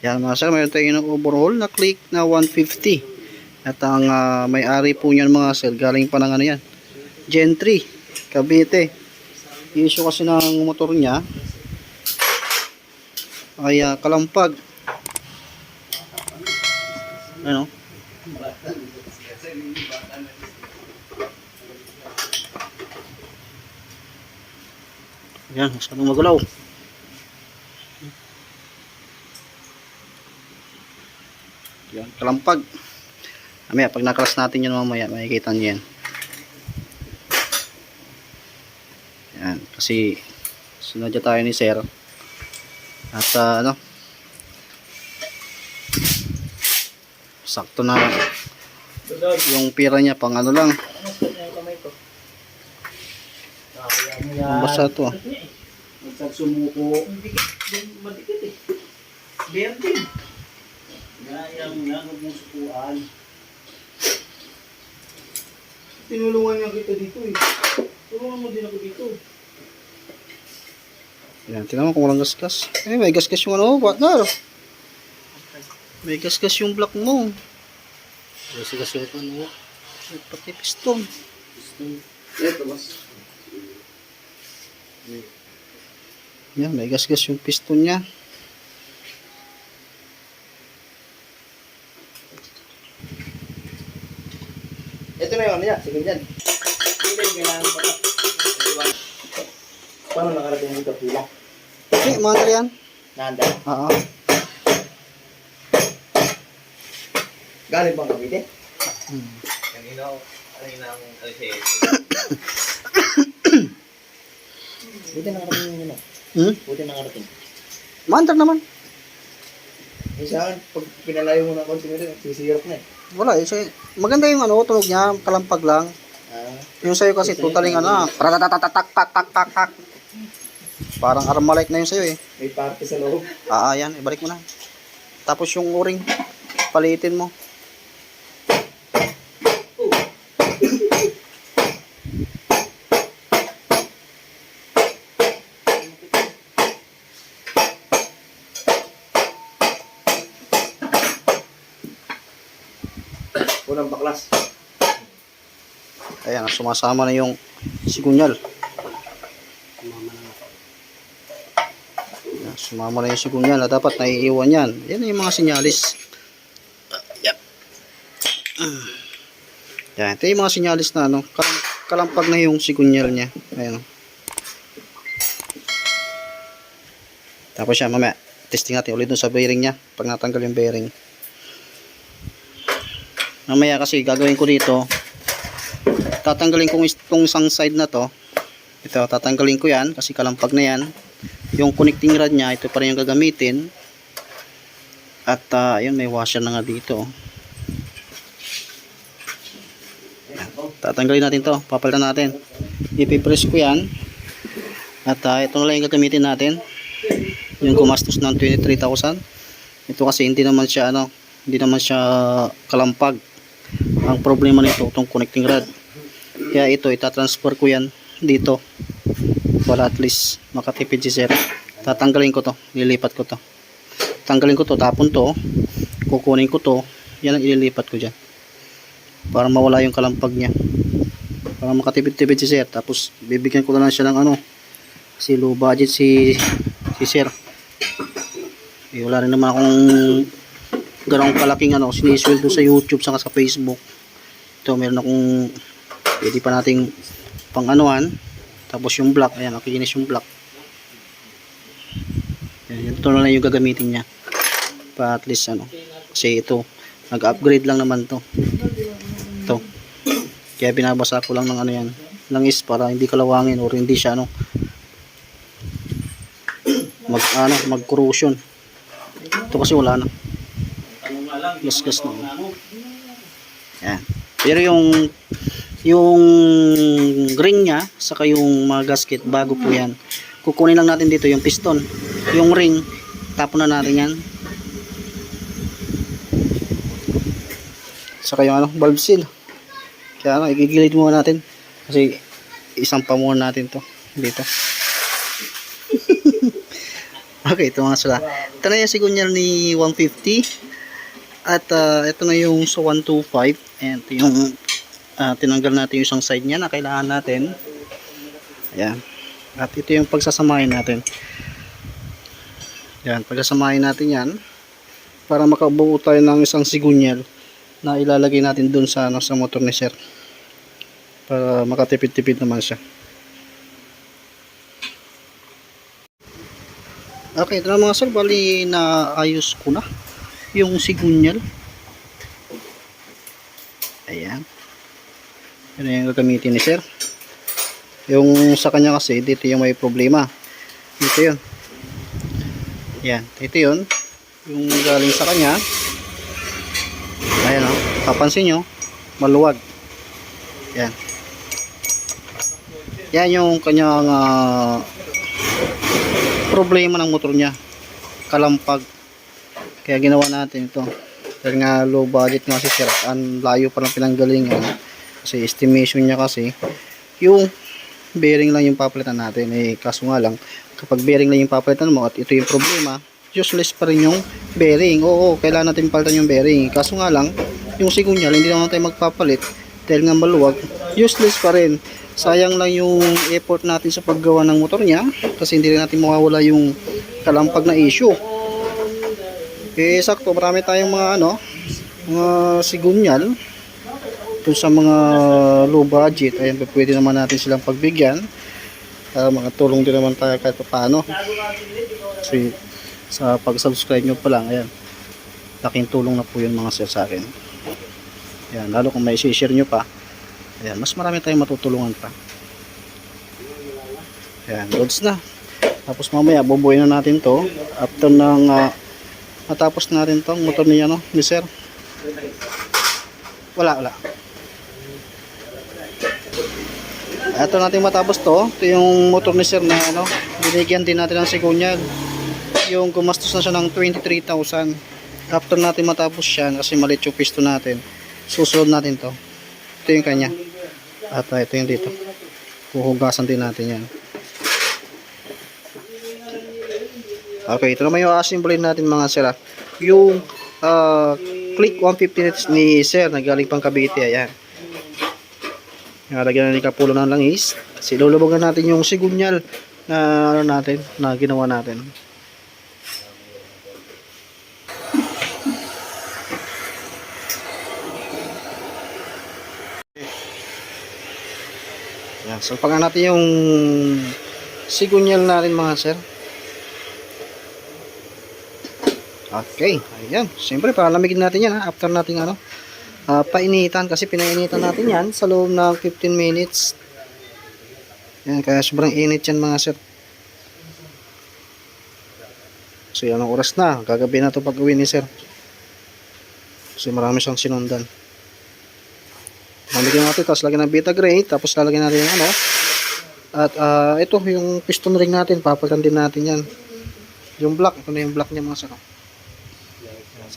Yan mga sir, mayroon tayo ng overhaul na click na 150. At ang ah, may-ari po niyan mga sir, galing pa ng ano yan. Gen 3, Cavite. Issue kasi ng motor niya ay ah, kalampag. Ano? Yan, masyadong magalaw. Kalampag. Mamaya, pag nakras natin yun mamaya, makikita niyo yan. Yan, kasi sinadya tayo ni Sir. At ah, ano, sakto na yung pira niya pang ano lang. Ang basa to. ah. Magsasumuko. Madikit eh. Berde. Gayang nga, huwag mong sukuan. Tinulungan niya kita dito eh. Tulungan mo din ako dito. Yan, tingnan mo kung walang gasgas. Eh, may gasgas yung ano, partner. May gasgas yung block mo. Kasi ito ano. May pati piston. Ito mas. Yan, may gasgas yung piston niya. Yun, yan. Sige dyan. Hindi, kailangan pa. Paano nakarating dito pila? Eh, mga yan. Nanda. Oo. Galing bang Cavite? Hmm. Kanina, kanina ang LCS. Buti nakarating yun. ah. Hmm? Buti nakarating. Mandar naman. Minsan, pag pinalayo mo ng konti nito, sisirap na eh. Wala eh. Maganda yung ano, tunog niya, kalampag lang. Ah, Yung sa'yo kasi totaling ano, ratatatak tak tak tak tak. Parang armalite na yung sa'yo eh. may party sa loob. Ah, ah, yan, ibalik mo na. Tapos yung o-ring, palitin mo. Unang baklas. Ayan, sumasama na yung sigunyal. Ayan, sumama na yung sigunyal. Ah, Dapat naiiwan yan. Yan yung mga sinyalis. Yan. Yan, ito yung mga sinyalis na ano, kalam- kalampag na yung sigunyal niya. Ayan. Tapos siya, mamaya, testing natin ulit dun sa bearing niya. Pag natanggal yung bearing. Mamaya kasi gagawin ko dito, tatanggalin ko itong isang side na to. Ito tatanggalin ko yan kasi kalampag na yan. Yung connecting rod nya ito pa rin yung gagamitin. At uh, ayun may washer na nga dito. Tatanggalin natin to. Papalitan natin. Ipipress ko yan. At uh, ito na lang yung gagamitin natin. Yung gumastos ng 23,000 ito kasi hindi naman siya ano hindi naman siya kalampag ang problema nito itong connecting rod kaya ito, itatransfer ko yan dito. Para at least makatipid si sir. Tatanggalin ko to. Ililipat ko to. Tanggalin ko to. Tapon to. Kukunin ko to. Yan ang ililipat ko dyan. Para mawala yung kalampag niya. Para makatipid-tipid si sir. Tapos bibigyan ko na lang siya ng ano. Kasi low budget si, si sir. Eh, wala rin naman akong ganong kalaking ano, sinisweldo sa YouTube saka sa Facebook. Ito, meron akong pwede pa nating pang anuan tapos yung block ayan nakikinis yung block. Ayan, ito na lang yung gagamitin niya. Pa at least ano kasi ito nag upgrade lang naman to. Ito. Kaya binabasa ko lang ng ano yan langis para hindi kalawangin or hindi siya ano mag ano mag corrosion ito kasi wala na Na. ano, Yan. Pero yung yung ring niya saka yung mga gasket bago po yan. Kukunin lang natin dito yung piston. Yung ring tapon na natin yan. Saka yung ano, valve seal. Kaya ano, igigilid muna natin. Kasi isang pa muna natin to dito. Okay, ito mga sila. Ito na yung sigunyal ni 150. At ah, ito na yung sa 125. And ito yung ah, tinanggal natin yung isang side niya na kailangan natin. Ayan. At ito yung pagsasamahin natin. Ayan, pagsasamahin natin yan para makabuo tayo ng isang sigunyal na ilalagay natin dun sa, ano, sa motor ni sir. Para makatipid-tipid naman siya. Okay, ito na mga sir, bali na ayos ko na yung sigunyal. Ayan. Yan na yung gagamitin ni sir. Yung sa kanya kasi, dito yung may problema. Dito yun. Yan, ito yun. Yung galing sa kanya. Ayan o, papansin nyo, maluwag. Yan. Yan yung kanyang ah, problema ng motor niya kalampag kaya ginawa natin ito. Dahil nga low budget nga si sir ang layo pa ng pinanggalingan. Kasi estimation niya kasi yung bearing lang yung papalitan natin. Eh kaso nga lang kapag bearing lang yung papalitan mo at ito yung problema useless pa rin yung bearing. Oo kailangan natin palitan yung bearing. Kaso nga lang yung sigunyal hindi naman tayo magpapalit dahil nga maluwag useless pa rin. Sayang lang yung effort natin sa paggawa ng motor niya kasi hindi rin natin mawawala yung kalampag na issue eh sakto marami tayong mga ano mga sigunyal dun sa mga low budget ayun pwede naman natin silang pagbigyan para makatulong din naman tayo kahit paano kasi sa pag subscribe nyo pa lang ayan laking tulong na po yun mga sir sa akin ayan lalo kung may share nyo pa Ayan, mas marami tayong matutulungan pa. Ayan, loads na. Tapos mamaya, bubuhay na natin to. After ng, ah, matapos natin to, motor niya, no, ni sir. Wala, wala. Ito natin matapos to. Ito yung motor ni sir na, ano, binigyan din natin ng sigunyal. Yung gumastos na siya ng 23,000. After natin matapos yan, kasi maliit yung pisto natin, susunod natin to. Ito yung kanya. At uh, ito yung dito. Huhugasan din natin yan. Okay, ito naman yung assembly natin mga sir. ah. Yung uh, click 150 ni sir na galing pang Cavite. Ayan. Nalagyan na ni Kapulo ng langis. Kasi lulubagan natin yung sigunyal na ano natin, na ginawa natin. Yan, so pag natin yung sigunyal natin mga sir. Okay, ayan. Siyempre, palamigin natin yan ha, after natin ano, ah, painitan kasi pinainitan natin yan sa loob ng 15 minutes. Yan, kaya sobrang init yan mga sir. So yan ang oras na, gagabi na to pag uwi ni sir. Kasi marami siyang sinundan. Lalagyan natin, tapos lagyan ng beta gray, tapos lalagyan natin yung ano. At ah, ito, yung piston ring natin, papalitan din natin yan. Yung black, ito na yung black niya mga sir.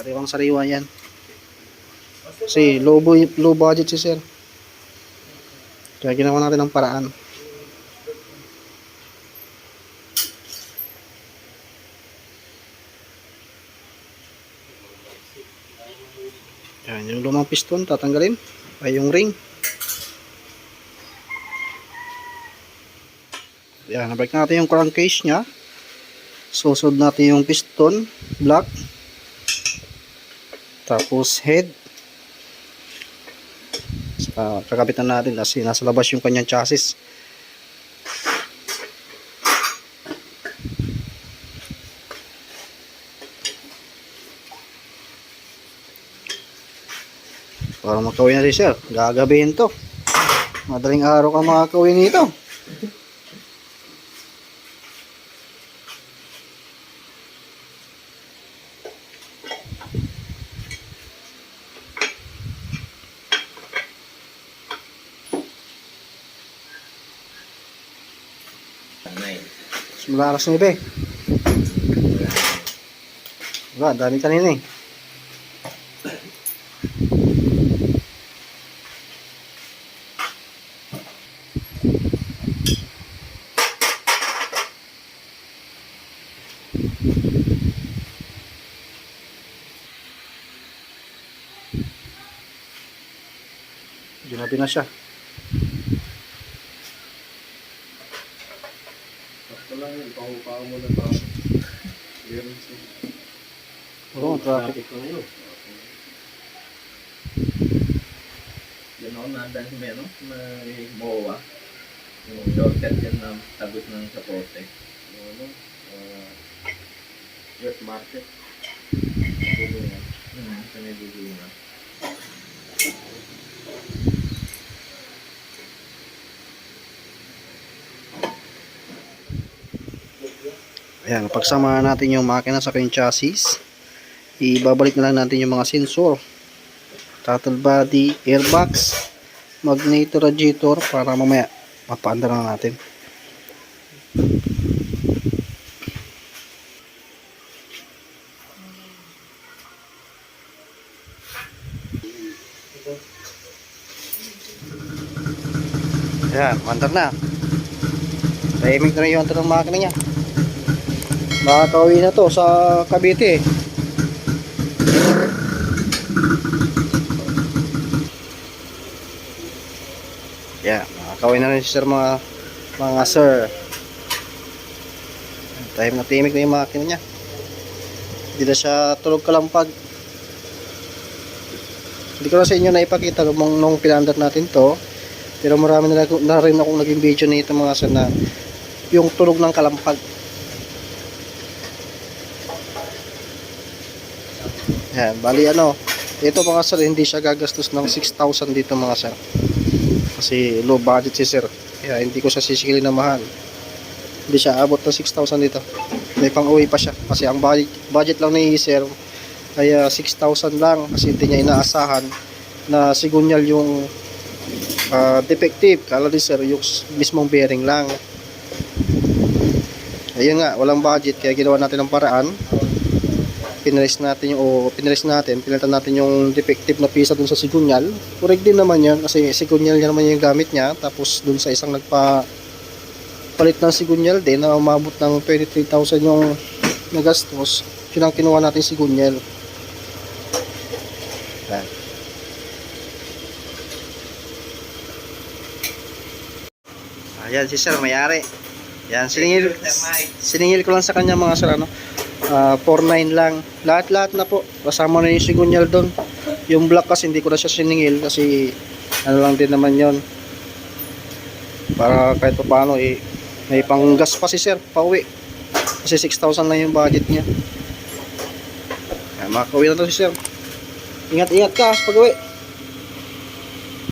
Sariwang sariwa yan. Kasi low, low budget si sir. Kaya ginawa natin ng paraan. Yan, yung lumang piston, tatanggalin. Ay, yung ring. Yan, nabalik natin yung crankcase niya. Susod natin yung piston, block. Tapos head. Saka kakabitan natin kasi nasa labas yung kanyang chassis. Para makawin na rin sir. Gagabihin to. Madaling araw ka makakawin nito. mula alas 9. Diba, dami kanina eh. Grabe na siya. Clearance mo. Oo, traffic. ko ngayon. Yan ako nandang sa may ano, may MOA. Yung shortcut yan na tagos ng sapote. Ano? ah, Wet market. Pabulungan. Hmm, sa may dulo na. Ayan, pagsama natin yung makina sa yung chassis, ibabalik na lang natin yung mga sensor, throttle body, airbox, magneto radiator para mamaya mapaanda na natin. Ayan, mandar na. Tahimik na yung antar ng makina niya. Makakauwi na to sa Cavite. Yeah, makakauwi na rin si sir mga mga sir. Tahim na timik na yung makina niya. Hindi na siya tulog kalampag. Hindi ko na sa inyo na ipakita nung, nung pinandar natin to. Pero marami na, na rin akong naging video nito mga sir na yung tulog ng kalampag. Yan, bali ano, ito mga sir, hindi siya gagastos ng 6,000 dito mga sir. Kasi low budget si sir. Kaya hindi ko siya sisikilin na mahal. Hindi siya abot ng 6,000 dito. May pang uwi pa siya. Kasi ang budget, budget lang ni sir ay ah, 6,000 lang. Kasi hindi niya inaasahan na sigunyal yung ah, defective. Kala ni sir, yung mismong bearing lang. Ayun nga, walang budget. Kaya ginawa natin ng paraan pinalis natin yung o pinalis natin, pinalitan natin yung defective na pisa dun sa sigunyal. Correct din naman yan kasi sigunyal niya naman yung gamit niya. Tapos dun sa isang nagpa palit ng sigunyal din na umabot ng 23,000 yung nagastos. Yun ang kinuha natin sigunyal. Yan. Ayan si sir, mayari. Yan, siningil, siningil ko lang sa kanya mga sir, ano, Ah, 4.9 lang. Lahat-lahat na po. Kasama na yung sigunyal doon. Yung black kasi hindi ko na siya siningil kasi ano lang din naman yon Para kahit pa paano eh, may panggas pa si sir, pauwi. Kasi 6,000 lang yung budget niya. Kaya makakauwi na to si sir. Ingat-ingat ka pag uwi.